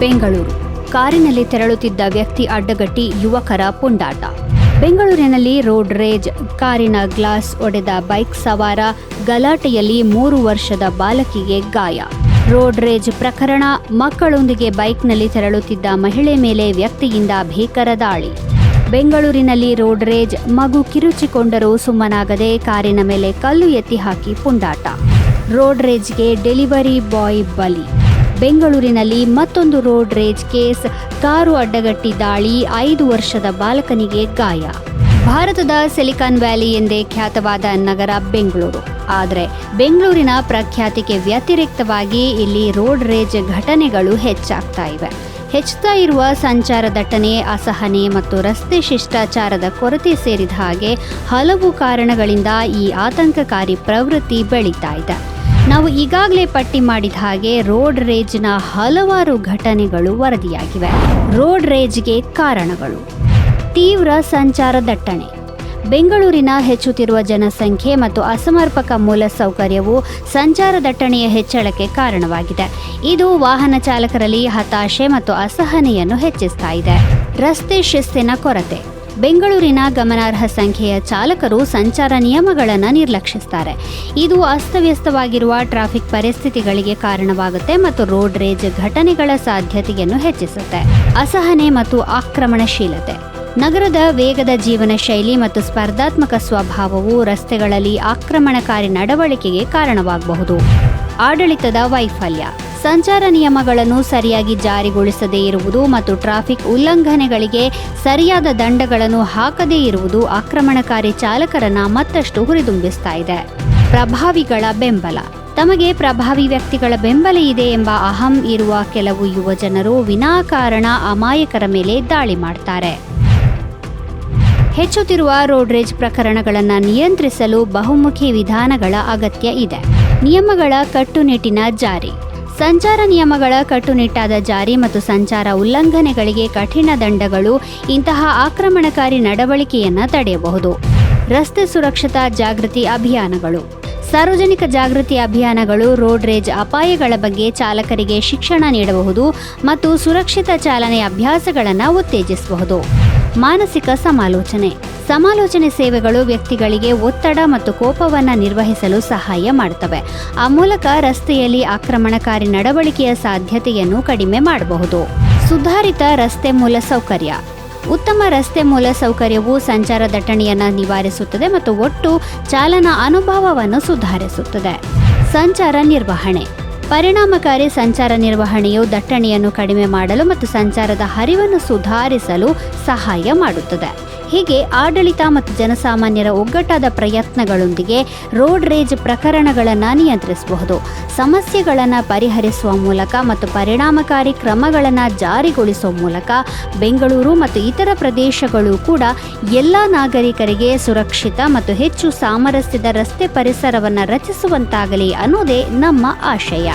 ಬೆಂಗಳೂರು. ಕಾರಿನಲ್ಲಿ ತೆರಳುತ್ತಿದ್ದ ವ್ಯಕ್ತಿ ಅಡ್ಡಗಟ್ಟಿ ಯುವಕರ ಪುಂಡಾಟ. ಬೆಂಗಳೂರಿನಲ್ಲಿ ರೋಡ್ ರೇಜ್, ಕಾರಿನ ಗ್ಲಾಸ್ ಒಡೆದ ಬೈಕ್ ಸವಾರ, ಗಲಾಟೆಯಲ್ಲಿ ಮೂರು ವರ್ಷದ ಬಾಲಕಿಗೆ ಗಾಯ. ರೋಡ್ ರೇಜ್ ಪ್ರಕರಣ, ಮಕ್ಕಳೊಂದಿಗೆ ಬೈಕ್ನಲ್ಲಿ ತೆರಳುತ್ತಿದ್ದ ಮಹಿಳೆ ಮೇಲೆ ವ್ಯಕ್ತಿಯಿಂದ ಭೀಕರ ದಾಳಿ. ಬೆಂಗಳೂರಿನಲ್ಲಿ ರೋಡ್ ರೇಜ್, ಮಗು ಕಿರುಚಿಕೊಂಡರೂ ಸುಮ್ಮನಾಗದೆ ಕಾರಿನ ಮೇಲೆ ಕಲ್ಲು ಎತ್ತಿ ಹಾಕಿ ಪುಂಡಾಟ. ರೋಡ್ ರೇಜ್ಗೆ ಡೆಲಿವರಿ ಬಾಯ್ ಬಲಿ. ಬೆಂಗಳೂರಿನಲ್ಲಿ ಮತ್ತೊಂದು ರೋಡ್ ರೇಜ್ ಕೇಸ್. ಕಾರು ಅಡ್ಡಗಟ್ಟಿ ದಾಳಿ, ಐದು ವರ್ಷದ ಬಾಲಕನಿಗೆ ಗಾಯ. ಭಾರತದ ಸಿಲಿಕಾನ್ ವ್ಯಾಲಿ ಎಂದೇ ಖ್ಯಾತವಾದ ನಗರ ಬೆಂಗಳೂರು. ಆದರೆ ಬೆಂಗಳೂರಿನ ಪ್ರಖ್ಯಾತಿಗೆ ವ್ಯತಿರಿಕ್ತವಾಗಿ ಇಲ್ಲಿ ರೋಡ್ ರೇಜ್ ಘಟನೆಗಳು ಹೆಚ್ಚಾಗ್ತಾ ಇವೆ. ಹೆಚ್ಚುತ್ತಾ ಇರುವ ಸಂಚಾರ ದಟ್ಟಣೆ, ಅಸಹನೆ ಮತ್ತು ರಸ್ತೆ ಶಿಷ್ಟಾಚಾರದ ಕೊರತೆ ಸೇರಿದ ಹಾಗೆ ಹಲವು ಕಾರಣಗಳಿಂದ ಈ ಆತಂಕಕಾರಿ ಪ್ರವೃತ್ತಿ ಬೆಳೀತಾ ಇದೆ. ನಾವು ಈಗಾಗಲೇ ಪಟ್ಟಿ ಮಾಡಿದ ಹಾಗೆ ರೋಡ್ ರೇಜ್ನ ಹಲವಾರು ಘಟನೆಗಳು ವರದಿಯಾಗಿವೆ. ರೋಡ್ ರೇಜ್ಗೆ ಕಾರಣಗಳು. ತೀವ್ರ ಸಂಚಾರ ದಟ್ಟಣೆ. ಬೆಂಗಳೂರಿನ ಹೆಚ್ಚುತ್ತಿರುವ ಜನಸಂಖ್ಯೆ ಮತ್ತು ಅಸಮರ್ಪಕ ಮೂಲಸೌಕರ್ಯವು ಸಂಚಾರ ದಟ್ಟಣೆಯ ಹೆಚ್ಚಳಕ್ಕೆ ಕಾರಣವಾಗಿದೆ. ಇದು ವಾಹನ ಚಾಲಕರಲ್ಲಿ ಹತಾಶೆ ಮತ್ತು ಅಸಹನೆಯನ್ನು ಹೆಚ್ಚಿಸ್ತಾ ಇದೆ. ರಸ್ತೆ ಶಿಸ್ತಿನ ಕೊರತೆ. ಬೆಂಗಳೂರಿನ ಗಮನಾರ್ಹ ಸಂಖ್ಯೆಯ ಚಾಲಕರು ಸಂಚಾರ ನಿಯಮಗಳನ್ನು ನಿರ್ಲಕ್ಷಿಸ್ತಾರೆ. ಇದು ಅಸ್ತವ್ಯಸ್ತವಾಗಿರುವ ಟ್ರಾಫಿಕ್ ಪರಿಸ್ಥಿತಿಗಳಿಗೆ ಕಾರಣವಾಗುತ್ತೆ ಮತ್ತು ರೋಡ್ ರೇಜ್ ಘಟನೆಗಳ ಸಾಧ್ಯತೆಯನ್ನು ಹೆಚ್ಚಿಸುತ್ತೆ. ಅಸಹನೆ ಮತ್ತು ಆಕ್ರಮಣಶೀಲತೆ. ನಗರದ ವೇಗದ ಜೀವನ ಶೈಲಿ ಮತ್ತು ಸ್ಪರ್ಧಾತ್ಮಕ ಸ್ವಭಾವವು ರಸ್ತೆಗಳಲ್ಲಿ ಆಕ್ರಮಣಕಾರಿ ನಡವಳಿಕೆಗೆ ಕಾರಣವಾಗಬಹುದು. ಆಡಳಿತದ ವೈಫಲ್ಯ. ಸಂಚಾರ ನಿಯಮಗಳನ್ನು ಸರಿಯಾಗಿ ಜಾರಿಗೊಳಿಸದೇ ಇರುವುದು ಮತ್ತು ಟ್ರಾಫಿಕ್ ಉಲ್ಲಂಘನೆಗಳಿಗೆ ಸರಿಯಾದ ದಂಡಗಳನ್ನು ಹಾಕದೇ ಇರುವುದು ಆಕ್ರಮಣಕಾರಿ ಚಾಲಕರನ್ನ ಮತ್ತಷ್ಟು ಹುರಿದುಂಬಿಸ್ತಾ ಇದೆ. ಪ್ರಭಾವಿಗಳ ಬೆಂಬಲ. ತಮಗೆ ಪ್ರಭಾವಿ ವ್ಯಕ್ತಿಗಳ ಬೆಂಬಲ ಇದೆ ಎಂಬ ಅಹಂ ಇರುವ ಕೆಲವು ಯುವಜನರು ವಿನಾಕಾರಣ ಅಮಾಯಕರ ಮೇಲೆ ದಾಳಿ ಮಾಡ್ತಾರೆ. ಹೆಚ್ಚುತ್ತಿರುವ ರೋಡ್ರೇಜ್ ಪ್ರಕರಣಗಳನ್ನು ನಿಯಂತ್ರಿಸಲು ಬಹುಮುಖಿ ವಿಧಾನಗಳ ಅಗತ್ಯ ಇದೆ. ನಿಯಮಗಳ ಕಟ್ಟುನಿಟ್ಟಿನ ಜಾರಿ. ಸಂಚಾರ ನಿಯಮಗಳ ಕಟ್ಟುನಿಟ್ಟಾದ ಜಾರಿ ಮತ್ತು ಸಂಚಾರ ಉಲ್ಲಂಘನೆಗಳಿಗೆ ಕಠಿಣ ದಂಡಗಳು, ಇಂತಹ ಆಕ್ರಮಣಕಾರಿ ನಡವಳಿಕೆಯನ್ನು ತಡೆಯಬಹುದು. ರಸ್ತೆ ಸುರಕ್ಷತಾ ಜಾಗೃತಿ ಅಭಿಯಾನಗಳು. ಸಾರ್ವಜನಿಕ ಜಾಗೃತಿ ಅಭಿಯಾನಗಳು ರೋಡ್ ರೇಜ್ ಅಪಾಯಗಳ ಬಗ್ಗೆ ಚಾಲಕರಿಗೆ ಶಿಕ್ಷಣ ನೀಡಬಹುದು ಮತ್ತು ಸುರಕ್ಷಿತ ಚಾಲನೆ ಅಭ್ಯಾಸಗಳನ್ನು ಉತ್ತೇಜಿಸಬಹುದು. ಮಾನಸಿಕ ಸಮಾಲೋಚನೆ. ಸಮಾಲೋಚನೆ ಸೇವೆಗಳು ವ್ಯಕ್ತಿಗಳಿಗೆ ಒತ್ತಡ ಮತ್ತು ಕೋಪವನ್ನು ನಿರ್ವಹಿಸಲು ಸಹಾಯ ಮಾಡುತ್ತವೆ ಆ ಮೂಲಕ ರಸ್ತೆಯಲ್ಲಿ ಆಕ್ರಮಣಕಾರಿ ನಡವಳಿಕೆಯ ಸಾಧ್ಯತೆಯನ್ನು ಕಡಿಮೆ ಮಾಡಬಹುದು. ಸುಧಾರಿತ ರಸ್ತೆ ಮೂಲಸೌಕರ್ಯ ಉತ್ತಮ ರಸ್ತೆ ಮೂಲಸೌಕರ್ಯವು ಸಂಚಾರ ದಟ್ಟಣೆಯನ್ನು ನಿವಾರಿಸುತ್ತದೆ ಮತ್ತು ಒಟ್ಟು ಚಾಲನಾ ಅನುಭವವನ್ನು ಸುಧಾರಿಸುತ್ತದೆ. ಸಂಚಾರ ನಿರ್ವಹಣೆ. ಪರಿಣಾಮಕಾರಿ ಸಂಚಾರ ನಿರ್ವಹಣೆಯು ದಟ್ಟಣೆಯನ್ನು ಕಡಿಮೆ ಮಾಡಲು ಮತ್ತು ಸಂಚಾರದ ಹರಿವನ್ನು ಸುಧಾರಿಸಲು ಸಹಾಯ ಮಾಡುತ್ತದೆ. ಹೀಗೆ ಆಡಳಿತ ಮತ್ತು ಜನಸಾಮಾನ್ಯರ ಒಗ್ಗಟ್ಟಾದ ಪ್ರಯತ್ನಗಳೊಂದಿಗೆ ರೋಡ್ ರೇಜ್ ಪ್ರಕರಣಗಳನ್ನು ನಿಯಂತ್ರಿಸಬಹುದು. ಸಮಸ್ಯೆಗಳನ್ನು ಪರಿಹರಿಸುವ ಮೂಲಕ ಮತ್ತು ಪರಿಣಾಮಕಾರಿ ಕ್ರಮಗಳನ್ನು ಜಾರಿಗೊಳಿಸುವ ಮೂಲಕ ಬೆಂಗಳೂರು ಮತ್ತು ಇತರ ಪ್ರದೇಶಗಳು ಕೂಡ ಎಲ್ಲ ನಾಗರಿಕರಿಗೆ ಸುರಕ್ಷಿತ ಮತ್ತು ಹೆಚ್ಚು ಸಾಮರಸ್ಯದ ರಸ್ತೆ ಪರಿಸರವನ್ನು ರಚಿಸುವಂತಾಗಲಿ ಅನ್ನೋದೇ ನಮ್ಮ ಆಶಯ.